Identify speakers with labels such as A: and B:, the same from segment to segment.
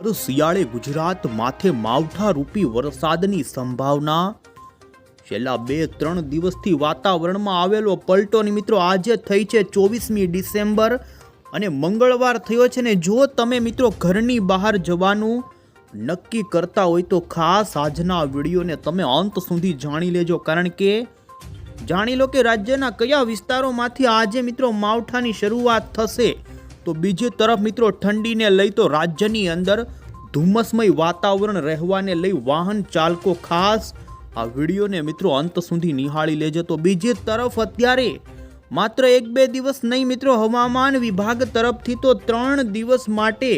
A: શિયાળે ગુજરાત માથે માવઠા રૂપી વરસાદની સંભાવના. છેલ્લા બે ત્રણ દિવસથી વાતાવરણમાં આવેલો પલટોની મિત્રો આજે થઈ છે ચોવીસમી ડિસેમ્બર અને મંગળવાર થયો છે ને જો તમે મિત્રો ઘરની બહાર જવાનું નક્કી કરતા હોય તો ખાસ આજના વિડીયોને તમે અંત સુધી જાણી લેજો. કારણ કે જાણી લો કે રાજ્યના કયા વિસ્તારોમાંથી આજે મિત્રો માવઠાની શરૂઆત થશે. તો બીજી તરફ મિત્રો ઠંડીને લઈ તો રાજ્યની અંદર ધુમ્મસમય વાતાવરણ રહેવાને લઈ વાહન ચાલકો ખાસ આ વિડીયોને મિત્રો અંત સુધી નિહાળી લેજો. તો બીજી તરફ અત્યારે માત્ર એક બે દિવસ નહીં મિત્રો, હવામાન વિભાગ તરફથી તો ત્રણ દિવસ માટે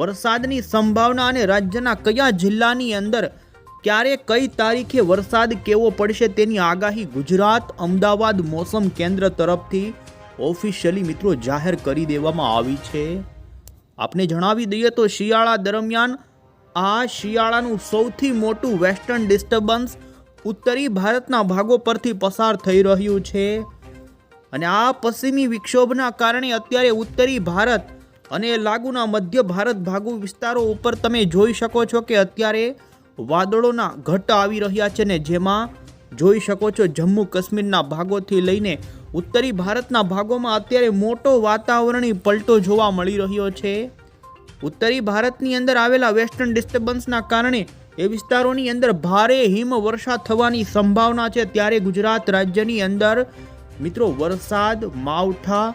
A: વરસાદની સંભાવના અને રાજ્યના કયા જિલ્લાની અંદર ક્યારે કઈ તારીખે વરસાદ કેવો પડશે તેની આગાહી ગુજરાત, અમદાવાદ, મોસમ કેન્દ્ર તરફથી ઓફિશિયલી મિત્રો જાહેર કરી દેવામાં આવી છે. આપને જણાવી દઈએ તો શિયાળા દરમિયાન આ શિયાળાનું સૌથી મોટું વેસ્ટર્ન ડિસ્ટર્બન્સ ઉત્તરી ભારતના ભાગો પરથી પસાર થઈ રહ્યું છે. અને આ પશ્ચિમી વિક્ષોભના કારણે અત્યારે ઉત્તરી ભારત અને લાગુના મધ્ય ભારત ભાગો વિસ્તારો ઉપર તમે જોઈ શકો છો કે અત્યારે વાદળોના ઘટ આવી રહ્યા છે ને જેમાં જોઈ શકો છો જમ્મુ કાશ્મીરના ભાગોથી લઈને ઉત્તરી ભારતના ભાગોમાં અત્યારે મોટો વાતાવરણીય પલટો જોવા મળી રહ્યો છે. ઉત્તરી ભારતની અંદર આવેલા વેસ્ટર્ન ડિસ્ટર્બન્સના કારણે એ વિસ્તારોની અંદર ભારે હિમવર્ષા થવાની સંભાવના છે. ત્યારે ગુજરાત રાજ્યની અંદર મિત્રો વરસાદ, માવઠા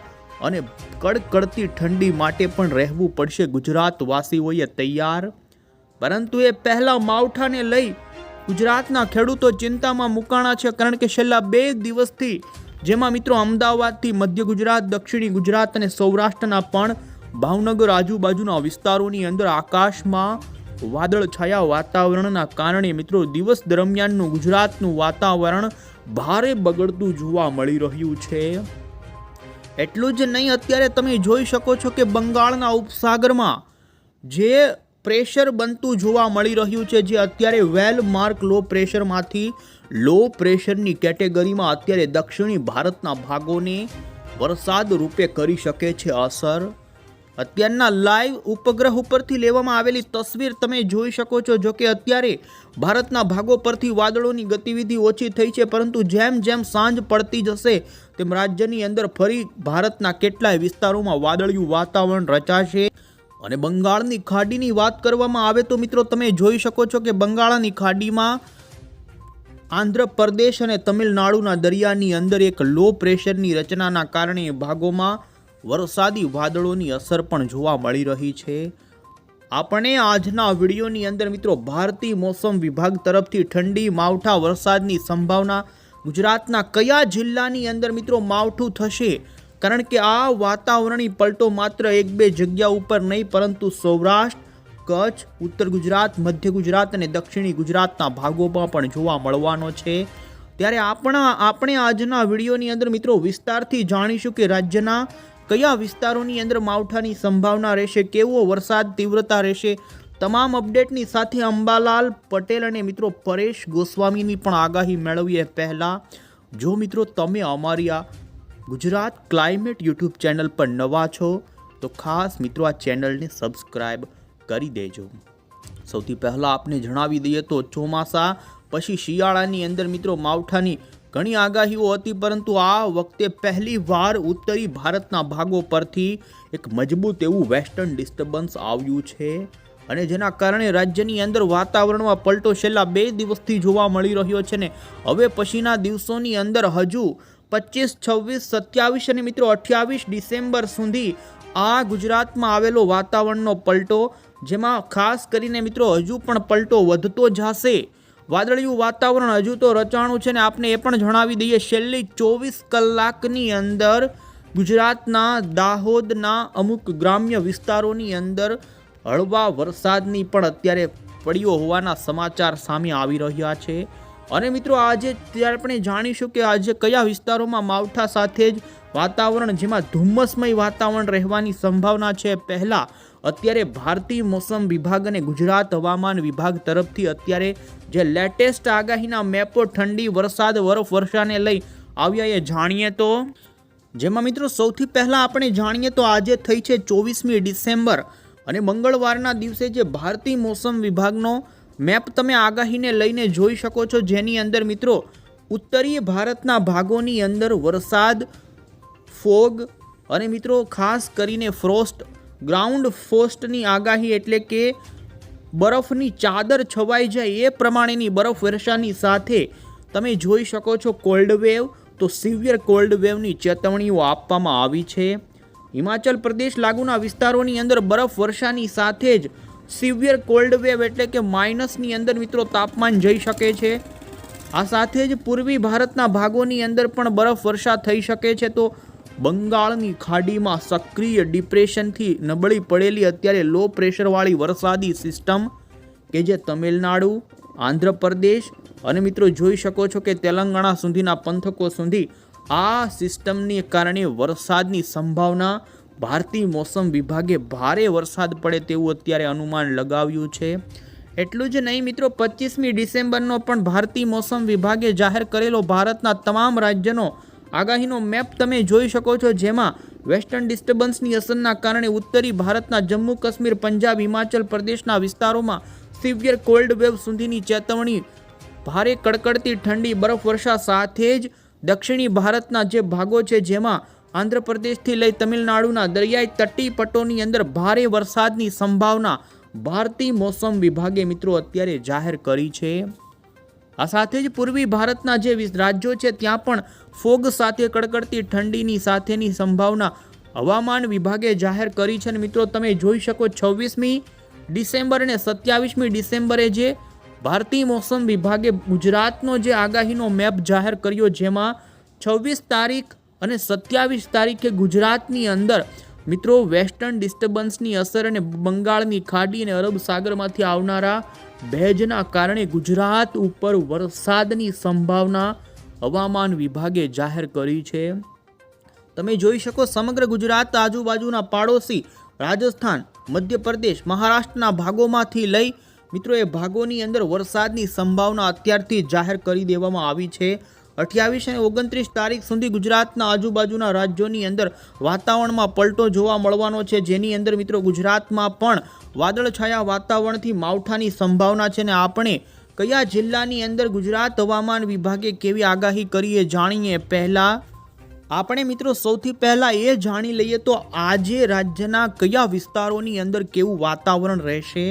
A: અને કડકડતી ઠંડી માટે પણ રહેવું પડશે. ગુજરાતવાસીઓએ તૈયાર. પરંતુ એ પહેલાં માવઠાને લઈ ગુજરાતના ખેડૂતો ચિંતામાં મુકાણા છે. કારણ કે છેલ્લા બે દિવસથી જેમાં મિત્રો અમદાવાદથી મધ્ય ગુજરાત, દક્ષિણી ગુજરાત અને સૌરાષ્ટ્રના પણ ભાવનગર આજુબાજુના વિસ્તારોની અંદર આકાશમાં વાદળછાયા વાતાવરણના કારણે મિત્રો દિવસ દરમિયાનનું ગુજરાતનું વાતાવરણ ભારે બગડતું જોવા મળી રહ્યું છે. એટલું જ નહીં, અત્યારે તમે જોઈ શકો છો કે બંગાળના ઉપસાગરમાં જે પ્રેશર બનતું જોવા મળી રહ્યું છે, જે અત્યારે વેલ માર્ક લો પ્રેશરમાંથી લો પ્રેશરની કેટેગરીમાં અત્યારે દક્ષિણી ભારતના ભાગોને વરસાદ રૂપે કરી શકે છે અસર. અત્યારના લાઈવ ઉપગ્રહ ઉપરથી લેવામાં આવેલી તસવીર તમે જોઈ શકો છો જો કે અત્યારે ભારતના ભાગો પરથી વાદળોની ગતિવિધિ ઓછી થઈ છે, પરંતુ જેમ જેમ સાંજ પડતી જશે, તેમ રાજ્યની અંદર ફરી ભારતના કેટલાય વિસ્તારોમાં વાદળિયું વાતાવરણ રચાશે. અને બંગાળની ખાડીની વાત કરવામાં આવે તો મિત્રો તમે જોઈ શકો છો કે બંગાળની ખાડીમાં આંધ્રપ્રદેશ અને તમિલનાડુના દરિયાની અંદર એક લો પ્રેશરની રચનાના કારણે ભાગોમાં વરસાદી વાદળોની અસર પણ જોવા મળી રહી છે. આપણે આજના વિડીયોની અંદર મિત્રો ભારતીય મોસમ વિભાગ તરફથી ઠંડી, માવઠા વરસાદની સંભાવના ગુજરાતના કયા જિલ્લાની અંદર મિત્રો માવઠું થશે? કારણ કે આ વાતાવરણી પલટો માત્ર એક બે જગ્યા ઉપર નહીં, પરંતુ સૌરાષ્ટ્ર, કચ્છ, ઉત્તર ગુજરાત, મધ્ય ગુજરાત અને દક્ષિણી ગુજરાતના ભાગોમાં પણ જોવા મળવાનો છે. ત્યારે આપણા, આપણે આજના વિડીયોની અંદર મિત્રો વિસ્તારથી જાણીશું કે રાજ્યના કયા વિસ્તારોની અંદર માવઠાની સંભાવના રહેશે, કેવો વરસાદ તીવ્રતા રહેશે. તમામ અપડેટની સાથે અંબાલાલ પટેલ અને મિત્રો પરેશ ગોસ્વામીની પણ આગાહી મેળવીએ પહેલાં. જો મિત્રો તમે અમારી આ ગુજરાત ક્લાઇમેટ યુટ્યુબ ચેનલ પર નવા છો, તો ખાસ મિત્રો આ ચેનલને સબસ્ક્રાઈબ કરી દેજો. સૌથી પહેલાં આપને જણાવી દઈએ તો ચોમાસા, પછી શિયાળાની અંદર મિત્રો માવઠાની ઘણી આગાહીઓ હતી, પરંતુ આ વખતે પહેલી વાર ઉત્તરી ભારતના ભાગો પરથી એક મજબૂત એવું વેસ્ટર્ન ડિસ્ટર્બન્સ આવ્યું છે. અને જેના કારણે રાજ્યની અંદર વાતાવરણમાં પલટો છેલ્લા બે દિવસથી જોવા મળી રહ્યો છે ને, હવે પછીના દિવસોની અંદર હજુ પચીસ, છવ્વીસ, સત્યાવીસ અને મિત્રો અઠ્યાવીસ ડિસેમ્બર સુધી આ ગુજરાતમાં આવેલો વાતાવરણનો પલટો, જેમાં ખાસ કરીને મિત્રો હજુ પણ પલટો વધતો જશે. વાદળિયું વાતાવરણ હજુ તો રચાણું છે ને આપને એ પણ જણાવી દઈએ, છેલ્લી ચોવીસ કલાકની અંદર ગુજરાતના દાહોદના અમુક ગ્રામ્ય વિસ્તારોની અંદર હળવા વરસાદની પણ અત્યારે પડ્યો હોવાના સમાચાર સામે આવી રહ્યા છે. અને મિત્રો આજે ત્યારે આપણે જાણીશું કે આજે કયા વિસ્તારોમાં માવઠા સાથે જ વાતાવરણ, જેમાં ધુમ્મસમય વાતાવરણ રહેવાની સંભાવના છે? પહેલાં, અત્યારે ભારતીય મોસમ વિભાગ અને ગુજરાત હવામાન વિભાગ તરફથી અત્યારે જે લેટેસ્ટ આગાહીના મેપો, ઠંડી, વરસાદ, બરફ, વર્ષાને લઈ આવ્યા એ જાણીએ તો? જેમાં મિત્રો સૌથી પહેલાં આપણે જાણીએ તો આજે થઈ છે ચોવીસમી ડિસેમ્બર અને મંગળવારના દિવસે જે ભારતીય મોસમ વિભાગનો મેપ તમે આગાહીને લઈને જોઈ શકો છો. જેની અંદર મિત્રો, ઉત્તરીય ભારતના ભાગોની અંદર વરસાદ, ફોગ અને મિત્રો ખાસ કરીને ફ્રોસ્ટ ગ્રાઉન્ડ ફ્રોસ્ટની આગાહી એટલે કે બરફની ચાદર છવાઈ જાય એ પ્રમાણેની બરફ વર્ષાની સાથે તમે જોઈ શકો છો કોલ્ડ વેવ તો સિવિયર કોલ્ડ વેવની ચેતવણીઓ આપવામાં આવી છે. હિમાચલ પ્રદેશ લાગુના વિસ્તારોની અંદર બરફ વર્ષાની સાથે જ સિવિયર કોલ્ડ વેવ એટલે કે માઇનસની અંદર મિત્રો તાપમાન જઈ શકે છે. આ સાથે જ પૂર્વી ભારતના ભાગોની અંદર પણ બરફ વર્ષા થઈ શકે છે તો બંગાળની ખાડીમાં સક્રિય ડિપ્રેશનથી નબળી પડેલી અત્યારે લો પ્રેશરવાળી વરસાદી સિસ્ટમ કે જે તમિલનાડુ, આંધ્રપ્રદેશ અને મિત્રો જોઈ શકો છો કે તેલંગાણા સુધીના પંથકો સુધી આ સિસ્ટમને કારણે વરસાદની સંભાવના ભારતીય મોસમ વિભાગે ભારે વરસાદ પડે તેવું અત્યારે અનુમાન લગાવ્યું છે. એટલું જ નહીં મિત્રો પચીસમી ડિસેમ્બરનો પણ ભારતીય મોસમ વિભાગે જાહેર કરેલો ભારતના તમામ રાજ્યનો આગાહીનો મેપ તમે જોઈ શકો છો, જેમાં વેસ્ટર્ન ડિસ્ટર્બન્સની અસરના કારણે ઉત્તરી ભારતના જમ્મુ કાશ્મીર, પંજાબ, હિમાચલ પ્રદેશના વિસ્તારોમાં સિવિયર કોલ્ડ વેવ સુધીની ચેતવણી, ભારે કડકડતી ઠંડી, બરફવર્ષા સાથે જ દક્ષિણી ભારતના જે ભાગો છે, જેમાં આંધ્રપ્રદેશથી લઈ તમિલનાડુના દરિયાઈ તટી પટ્ટોની અંદર ભારે વરસાદની સંભાવના. ભારતીય મોસમ વિભાગે મિત્રો અત્યારે જાહેર કરી છે. આ સાથે જ પૂર્વી ભારતના જે રાજ્યો છે, ત્યાં પણ ફોગ સાથે કડકડતી ઠંડીની સાથેની સંભાવના હવામાન વિભાગે જાહેર કરી છે અને મિત્રો તમે જોઈ શકો છવ્વીસમી ડિસેમ્બર અને સત્યાવીસમી ડિસેમ્બરે જે ભારતીય મોસમ વિભાગે ગુજરાતનો જે આગાહીનો મેપ જાહેર કર્યો, જેમાં છવ્વીસ તારીખ અને સત્યાવીસ તારીખે ગુજરાતની અંદર મિત્રો વેસ્ટર્ન ડિસ્ટર્બન્સની અસર અને બંગાળની ખાડી અને અરબ સાગરમાંથી આવનારા ભેજના કારણે ગુજરાત ઉપર વરસાદની સંભાવના હવામાન વિભાગે જાહેર કરી છે. તમે જોઈ શકો સમગ્ર ગુજરાત આજુબાજુના પાડોશી રાજસ્થાન, મધ્યપ્રદેશ, મહારાષ્ટ્રના ભાગોમાંથી લઈ મિત્રો એ ભાગોની અંદર વરસાદની સંભાવના અત્યારથી જાહેર કરી દેવામાં આવી છે. અઠ્યાવીસ અને ઓગણત્રીસ તારીખ સુધી ગુજરાતના આજુબાજુના રાજ્યોની અંદર વાતાવરણમાં પલટો જોવા મળવાનો છે. જેની અંદર મિત્રો ગુજરાતમાં પણ વાદળછાયા વાતાવરણથી માવઠાની સંભાવના છે ને આપણે કયા જિલ્લાની અંદર ગુજરાત હવામાન વિભાગે કેવી આગાહી કરી એ જાણીએ પહેલાં? આપણે મિત્રો સૌથી પહેલાં એ જાણી લઈએ તો આજે રાજ્યના કયા વિસ્તારોની અંદર કેવું વાતાવરણ રહેશે?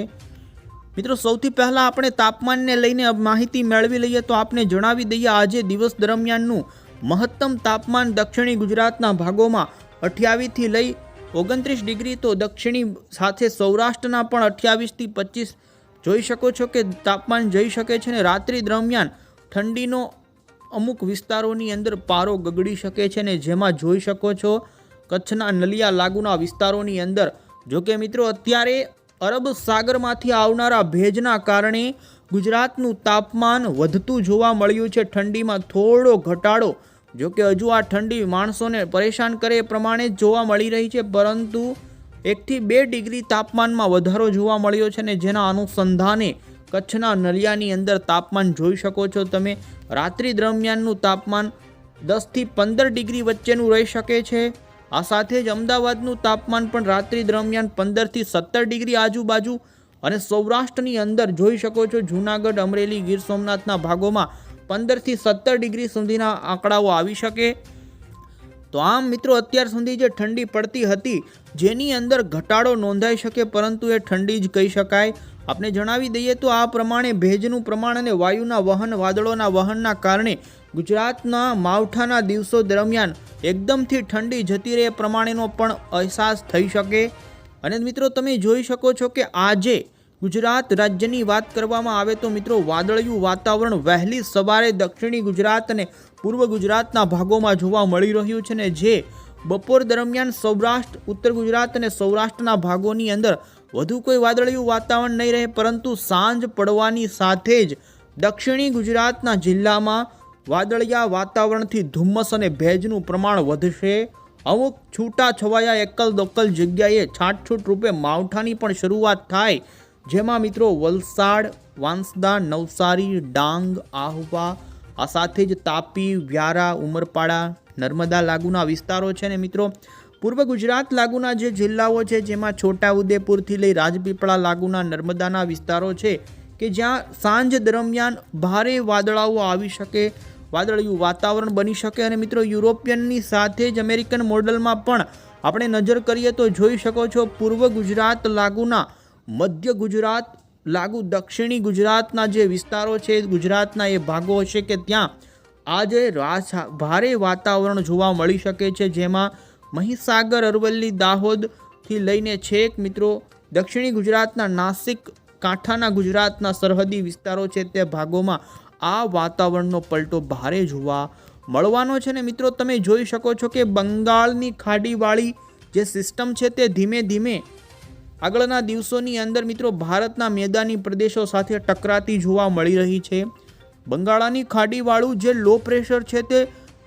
A: મિત્રો, સૌથી પહેલાં આપણે તાપમાનને લઈને માહિતી મેળવી લઈએ તો આપને જણાવી દઈએ, આજે દિવસ દરમિયાનનું મહત્તમ તાપમાન દક્ષિણી ગુજરાતના ભાગોમાં અઠ્યાવીસથી લઈ ઓગણત્રીસ ડિગ્રી તો દક્ષિણી સાથે સૌરાષ્ટ્રના પણ અઠ્યાવીસથી પચીસ. જોઈ શકો છો કે તાપમાન જઈ શકે છે ને રાત્રિ દરમિયાન ઠંડીનો અમુક વિસ્તારોની અંદર પારો ગગડી શકે છે ને જેમાં જોઈ શકો છો કચ્છના નલિયા લાગુના વિસ્તારોની અંદર. જો કે મિત્રો, અત્યારે અરબ સાગરમાંથી આવનારા ભેજના કારણે ગુજરાતનું તાપમાન વધતું જોવા મળ્યું છે. ઠંડીમાં થોડો ઘટાડો, જો કે હજુ આ ઠંડી માણસોને પરેશાન કરે એ પ્રમાણે જોવા મળી રહી છે, પરંતુ એકથી બે ડિગ્રી તાપમાનમાં વધારો જોવા મળ્યો છે ને જેના અનુસંધાને કચ્છના નલિયાની અંદર તાપમાન જોઈ શકો છો તમે. રાત્રિ દરમિયાનનું તાપમાન દસથી પંદર ડિગ્રી વચ્ચેનું રહી શકે છે. આ સાથે જ અમદાવાદનું તાપમાન પણ રાત્રિ દરમિયાન પંદરથી સત્તર ડિગ્રી આજુબાજુ અને સૌરાષ્ટ્રની અંદર જોઈ શકો છો જૂનાગઢ, અમરેલી, ગીર સોમનાથના ભાગોમાં પંદરથી સત્તર ડિગ્રી સુધીના આંકડાઓ આવી શકે. તો આમ મિત્રો, અત્યાર સુધી જે ઠંડી પડતી હતી, જેની અંદર ઘટાડો નોંધાઈ શકે, પરંતુ એ ઠંડી જ કહી શકાય. આપણે જણાવી દઈએ તો આ પ્રમાણે ભેજનું પ્રમાણ અને વાયુના વહન, વાદળોના વહનના કારણે ગુજરાતના માવઠાના દિવસો દરમિયાન એકદમથી ઠંડી જતી રહે પ્રમાણેનો પણ અહેસાસ થઈ શકે. અને મિત્રો, તમે જોઈ શકો છો કે આજે ગુજરાત રાજ્યની વાત કરવામાં આવે તો મિત્રો, વાદળિયું વાતાવરણ વહેલી સવારે દક્ષિણી ગુજરાત અને પૂર્વ ગુજરાતના ભાગોમાં જોવા મળી રહ્યું છે ને જે બપોર દરમિયાન સૌરાષ્ટ્ર, ઉત્તર ગુજરાત અને સૌરાષ્ટ્રના ભાગોની અંદર વધુ કોઈ વાદળિયું વાતાવરણ નહીં રહે, પરંતુ સાંજ પડવાની સાથે જ દક્ષિણી ગુજરાતના જિલ્લામાં વાદળિયા વાતાવરણથી ધુમ્મસ અને ભેજનું પ્રમાણ વધશે. અમુક છૂટા છવાયા એકલ દોકલ જગ્યાએ છાંટછૂટ રૂપે માવઠાની પણ શરૂઆત થાય. જેમાં મિત્રો વલસાડ, વાંસદા, નવસારી, ડાંગ, આહવા, આ સાથે જ તાપી, વ્યારા, ઉમરપાડા, નર્મદા લાગુના વિસ્તારો છે ને મિત્રો. પૂર્વ ગુજરાત લાગુના જે જિલ્લાઓ છે, જેમાં છોટાઉદેપુરથી લઈ રાજપીપળા લાગુના નર્મદાના વિસ્તારો છે, કે જ્યાં સાંજ દરમિયાન ભારે વાદળાઓ આવી શકે, વાદળિયું વાતાવરણ બની શકે અને મિત્રો યુરોપિયનની સાથે જ અમેરિકન મોડલમાં પણ આપણે નજર કરીએ તો જોઈ શકો છો પૂર્વ ગુજરાત લાગુના, મધ્ય ગુજરાત, લાગુ દક્ષિણી ગુજરાતના જે વિસ્તારો છે, ગુજરાતના એ ભાગો છે કે ત્યાં આજે ભારે વાતાવરણ જોવા મળી શકે છે, જેમાં મહીસાગર, અરવલ્લી, દાહોદથી લઈને છેક મિત્રો દક્ષિણી ગુજરાતના નાસિક, કાંઠાના ગુજરાતના સરહદી વિસ્તારો છે તે ભાગોમાં આ વાતાવરણનો પલટો ભારે જોવા મળવાનો છે ને મિત્રો તમે જોઈ શકો છો કે બંગાળની ખાડીવાળી જે સિસ્ટમ છે તે ધીમે ધીમે આગળના દિવસોની અંદર મિત્રો ભારતના મેદાની પ્રદેશો સાથે ટકરાતી જોવા મળી રહી છે. બંગાળાની ખાડીવાળું જે લો પ્રેશર છે તે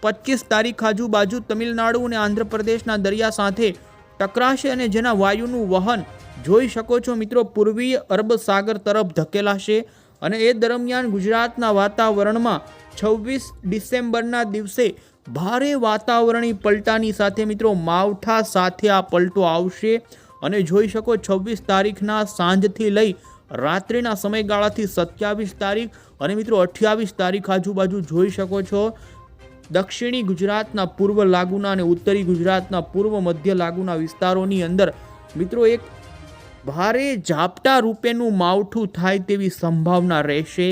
A: પચીસ તારીખ આજુબાજુ તમિલનાડુ અને આંધ્રપ્રદેશના દરિયા સાથે ટકરાશે અને જેના વાયુનું વહન જોઈ શકો છો મિત્રો, પૂર્વીય અરબ સાગર તરફ ધકેલાશે અને એ દરમિયાન ગુજરાતના વાતાવરણમાં છવ્વીસ ડિસેમ્બરના દિવસે ભારે વાતાવરણી પલટાની સાથે મિત્રો, માવઠા સાથે આ પલટો આવશે અને જોઈ શકો છવ્વીસ તારીખના સાંજથી લઈ રાત્રિના સમયગાળાથી સત્યાવીસ તારીખ અને મિત્રો, અઠ્યાવીસ તારીખ આજુબાજુ જોઈ શકો છો. દક્ષિણી ગુજરાતના પૂર્વ લાગુના અને ઉત્તરી ગુજરાતના પૂર્વ મધ્ય લાગુના વિસ્તારોની અંદર મિત્રો એક ભારે ઝાપટા રૂપેનું માવઠું થાય તેવી સંભાવના રહેશે.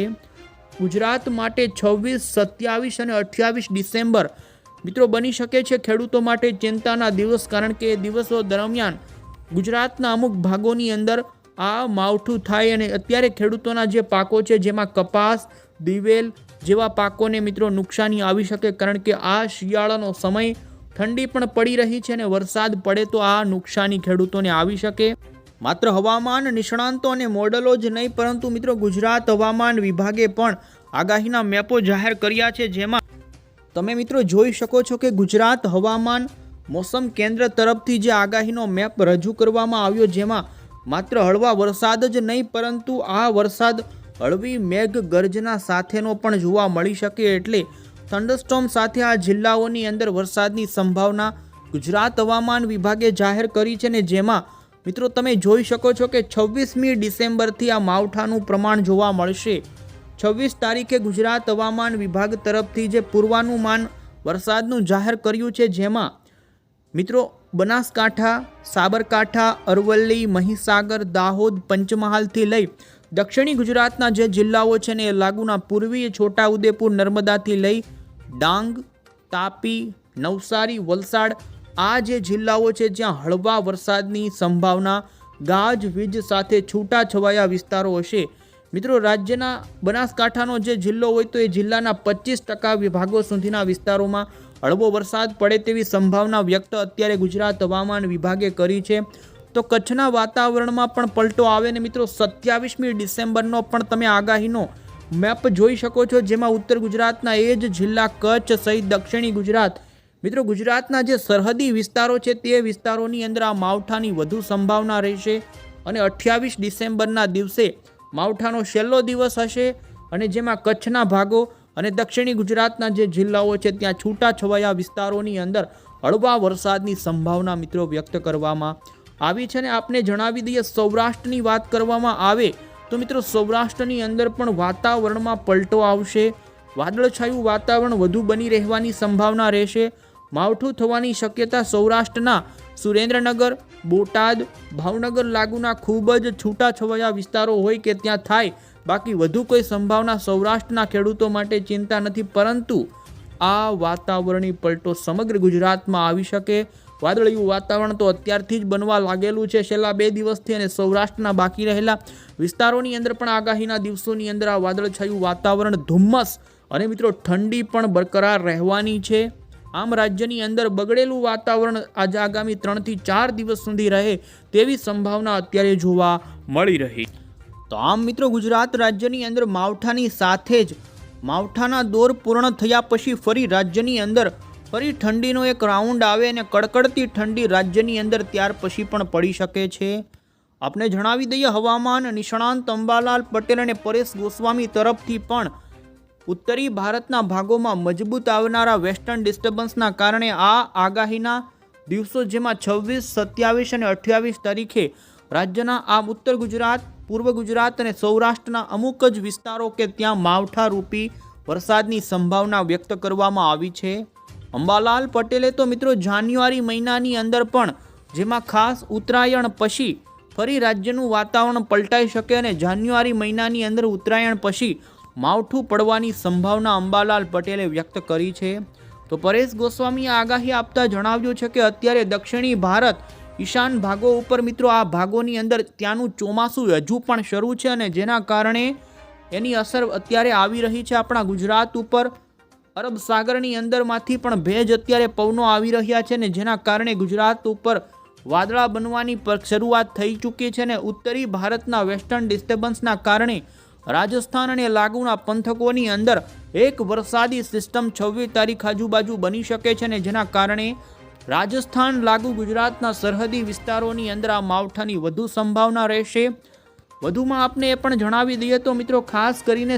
A: ગુજરાત માટે છવ્વીસ, સત્યાવીસ અને અઠ્યાવીસ ડિસેમ્બર મિત્રો બની શકે છે ખેડૂતો માટે ચિંતાના દિવસ કારણ કે દિવસો દરમિયાન ગુજરાતના અમુક ભાગોની અંદર આ માવઠું થાય અને અત્યારે ખેડૂતોના જે પાકો છે જેમાં કપાસ, દિવેલ જેવા પાકોને મિત્રો નુકસાની આવી શકે કારણ કે આ શિયાળાનો સમય ઠંડી પણ પડી રહી છે અને વરસાદ પડે તો આ નુકસાની ખેડૂતોને આવી શકે. માત્ર હવામાન નિષ્ણાંતો અને મોડલો જ નહીં, પરંતુ મિત્રો ગુજરાત હવામાન વિભાગે પણ આગાહીના મેપો જાહેર કર્યા છે, જેમાં તમે મિત્રો જોઈ શકો છો કે ગુજરાત હવામાન મોસમ કેન્દ્ર તરફથી જે આગાહીનો મેપ રજૂ કરવામાં આવ્યો, જેમાં માત્ર હળવા વરસાદ જ નહીં, પરંતુ આ વરસાદ હળવી મેઘ ગર્જના સાથેનો પણ જોવા મળી શકે એટલે થંડરસ્ટોમ સાથે આ જિલ્લાઓની અંદર વરસાદની સંભાવના ગુજરાત હવામાન વિભાગે જાહેર કરી છે ને જેમાં, મિત્રો તમે જોઈ શકો છો કે છવ્વીસમી ડિસેમ્બરથી આ માવઠાનું પ્રમાણ જોવા મળશે. છવ્વીસ તારીખે ગુજરાત હવામાન વિભાગ તરફથી જે પૂર્વાનુમાન વરસાદનું જાહેર કર્યું છે જેમાં, મિત્રો બનાસકાંઠા, સાબરકાંઠા, અરવલ્લી, મહીસાગર, દાહોદ, પંચમહાલથી લઈ દક્ષિણી ગુજરાતના જે જિલ્લાઓ છે ને એ લાગુના પૂર્વીય છોટાઉદેપુર, નર્મદાથી લઈ ડાંગ, તાપી, નવસારી, વલસાડ આ જે જિલ્લાઓ છે જ્યાં હળવા વરસાદની સંભાવના ગાજવીજ સાથે છૂટાછવાયા વિસ્તારો હશે. મિત્રો, રાજ્યના બનાસકાંઠાનો જે જિલ્લો હોય તો એ જિલ્લાના પચીસ ટકા વિભાગો સુધીના વિસ્તારોમાં હળવો વરસાદ પડે તેવી સંભાવના વ્યક્ત અત્યારે ગુજરાત હવામાન વિભાગે કરી છે. તો કચ્છના વાતાવરણમાં પણ પલટો આવે ને મિત્રો, સત્યાવીસમી ડિસેમ્બરનો પણ તમે આગાહીનો મેપ જોઈ શકો છો, જેમાં ઉત્તર ગુજરાતના એ જ જિલ્લા કચ્છ સહિત દક્ષિણી ગુજરાત. મિત્રો, ગુજરાતના જે સરહદી વિસ્તારો છે, તે વિસ્તારોની અંદર આ માવઠાની વધુ સંભાવના રહેશે અને અઠ્યાવીસ ડિસેમ્બરના દિવસે માવઠાનો છેલ્લો દિવસ હશે અને જેમાં કચ્છના ભાગો અને દક્ષિણી ગુજરાતના જે જિલ્લાઓ છે, ત્યાં છૂટાછવાયા વિસ્તારોની અંદર હળવા વરસાદની સંભાવના મિત્રો વ્યક્ત કરવામાં આવી છે ને આપને જણાવી દઈએ, સૌરાષ્ટ્રની વાત કરવામાં આવે તો મિત્રો સૌરાષ્ટ્રની અંદર પણ વાતાવરણમાં પલટો આવશે. વાદળછાયું વાતાવરણ વધુ બની રહેવાની સંભાવના રહેશે. માવઠું થવાની શક્યતા સૌરાષ્ટ્રના સુરેન્દ્રનગર, બોટાદ, ભાવનગર લાગુના ખૂબ જ છૂટાછવાયા વિસ્તારો હોય કે ત્યાં થાય. બાકી વધુ કોઈ સંભાવના સૌરાષ્ટ્રના ખેડૂતો માટે ચિંતા નથી, પરંતુ આ વાતાવરણી પલટો સમગ્ર ગુજરાતમાં આવી શકે. વાદળિયું વાતાવરણ તો અત્યારથી જ બનવા લાગેલું છે. છેલ્લા બે દિવસથી અને સૌરાષ્ટ્રના બાકી રહેલા વિસ્તારોની અંદર પણ આગાહીના દિવસોની અંદર આ વાદળછાયું વાતાવરણ ધુમ્મસ અને મિત્રો ઠંડી પણ બરકરાર રહેવાની છે. આમ રાજ્યની અંદર બગડેલું વાતાવરણ આજે આગામી ત્રણથી ચાર દિવસ સુધી રહે તેવી સંભાવના અત્યારે જોવા મળી રહી. તો આમ મિત્રો ગુજરાત રાજ્યની અંદર માવઠાની સાથે જ માવઠાના દોર પૂર્ણ થયા પછી ફરી રાજ્યની અંદર ફરી ઠંડીનો એક રાઉન્ડ આવે અને કડકડતી ઠંડી રાજ્યની અંદર ત્યાર પછી પણ પડી શકે છે. આપને જણાવી દઈએ હવામાન, નિષ્ણાંત અંબાલાલ પટેલ અને પરેશ ગોસ્વામી તરફથી પણ ઉત્તરી ભારતના ભાગોમાં મજબૂત આવનારા વેસ્ટર્ન ડિસ્ટર્બન્સના કારણે આ આગાહીના દિવસો જેમાં છવ્વીસ, સત્યાવીસ અને અઠ્યાવીસ તારીખે રાજ્યના આ ઉત્તર ગુજરાત, પૂર્વ ગુજરાત અને સૌરાષ્ટ્રના અમુક જ વિસ્તારો કે ત્યાં માવઠા રૂપી વરસાદની સંભાવના વ્યક્ત કરવામાં આવી છે. અંબાલાલ પટેલે તો મિત્રો જાન્યુઆરી મહિનાની અંદર પણ જેમાં ખાસ ઉત્તરાયણ પછી ફરી રાજ્યનું વાતાવરણ પલટાઈ શકે અને જાન્યુઆરી મહિનાની અંદર ઉત્તરાયણ પછી માવઠું પડવાની સંભાવના અંબાલાલ પટેલે વ્યક્ત કરી છે. તો પરેશ ગોસ્વામીએ આગાહી આપતા જણાવ્યું છે કે અત્યારે દક્ષિણી ભારત ઈશાન ભાગો ઉપર મિત્રો આ ભાગોની અંદર ત્યાંનું ચોમાસું હજુ પણ શરૂ છે અને જેના કારણે એની અસર અત્યારે આવી રહી છે આપણા ગુજરાત ઉપર. અરબ સાગરની અંદરમાંથી પણ ભેજ અત્યારે પવનો આવી રહ્યા છે ને જેના કારણે ગુજરાત ઉપર વાદળા બનવાની શરૂઆત થઈ ચૂકી છે ને ઉત્તરી ભારતના વેસ્ટર્ન ડિસ્ટર્બન્સના કારણે રાજસ્થાન અને લાગુના પંથકોની અંદર એક વરસાદી સિસ્ટમ છવ્વીસ તારીખ આજુબાજુ બની શકે છે ને જેના કારણે રાજસ્થાન, લાગુ ગુજરાતના સરહદી વિસ્તારોની અંદર આ માવઠાની વધુ સંભાવના રહેશે. વધુમાં આપને એ પણ જણાવી દઈએ તો મિત્રો, ખાસ કરીને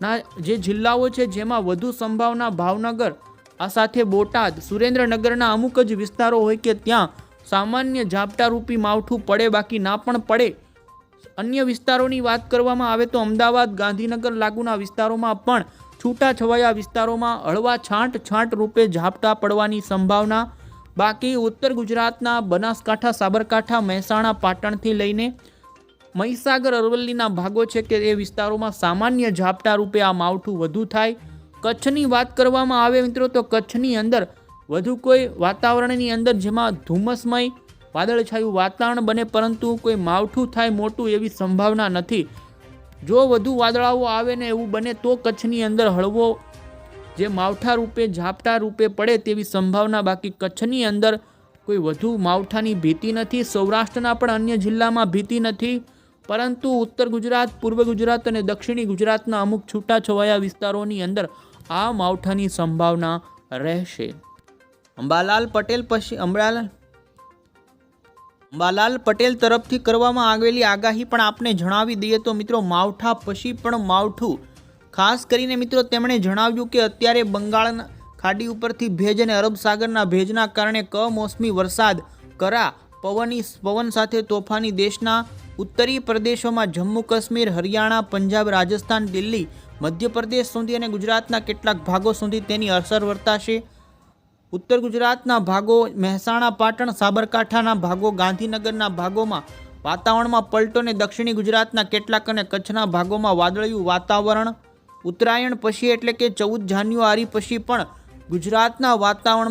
A: સૌરાષ્ટ્રના જે જિલ્લાઓ છે જેમાં વધુ સંભાવના ભાવનગર, આ સાથે બોટાદ, સુરેન્દ્રનગરના અમુક જ વિસ્તારો હોય કે ત્યાં સામાન્ય ઝાપટારૂપી માવઠું પડે, બાકી ના પણ પડે. અન્ય વિસ્તારોની વાત કરવામાં આવે તો અમદાવાદ, ગાંધીનગર લાગુના વિસ્તારોમાં પણ છૂટાછવાયા વિસ્તારોમાં હળવા છાંટ છાંટ રૂપે ઝાપટા પડવાની સંભાવના. બાકી ઉત્તર ગુજરાતના બનાસકાંઠા, સાબરકાંઠા, મહેસાણા, પાટણથી લઈને મહીસાગર અરવલ્લીના ભાગો છે કે એ વિસ્તારોમાં સામાન્ય ઝાપટા રૂપે આ માવઠું વધુ થાય. કચ્છની વાત કરવામાં આવે મિત્રો તો કચ્છની અંદર વધુ કોઈ વાતાવરણની અંદર જેમાં ધુમ્મસમય, વાદળછાયું વાતાવરણ બને પરંતુ કોઈ માવઠું થાય મોટું એવી સંભાવના નથી. જો વધુ વાદળાઓ આવે ને એવું બને તો કચ્છની અંદર હળવો, જે માવઠા રૂપે, ઝાપટા રૂપે પડે તેવી સંભાવના બાકી કચ્છની અંદર કોઈ વધુ માવઠાની ભીતિ નથી. સૌરાષ્ટ્રના પણ અન્ય જિલ્લામાં ભીતિ નથી. પરંતુ ઉત્તર ગુજરાત, પૂર્વ ગુજરાત અને દક્ષિણી ગુજરાતના અમુક છૂટાછવાયા વિસ્તારોની અંદર આ માવઠાની સંભાવના રહેશે. અંબાલાલ પટેલ પછી અંબાલાલ અંબાલાલ પટેલ તરફથી કરવામાં આવેલી આગાહી પણ આપને જણાવી દઈએ તો મિત્રો માવઠા પછી પણ માવઠું. ખાસ કરીને મિત્રો તેમણે જણાવ્યું કે અત્યારે બંગાળના ખાડી ઉપરથી ભેજ અને અરબ સાગરના ભેજના કારણે કમોસમી વરસાદ કરા પવનની પવન સાથે તોફાની દેશના ઉત્તરી પ્રદેશોમાં જમ્મુ કાશ્મીર, હરિયાણા, પંજાબ, રાજસ્થાન, દિલ્હી, મધ્યપ્રદેશ સુધી અને ગુજરાતના કેટલાક ભાગો સુધી તેની અસર વર્તાશે. ઉત્તર ગુજરાતના ભાગો, મહેસાણા, પાટણ, સાબરકાંઠાના ભાગો, ગાંધીનગરના ભાગોમાં વાતાવરણમાં પલટો અને દક્ષિણી ગુજરાતના કેટલાક અને કચ્છના ભાગોમાં વાદળિયું વાતાવરણ. ઉત્તરાયણ પછી એટલે કે ચૌદ જાન્યુઆરી પછી પણ ગુજરાતના વાતાવરણમાં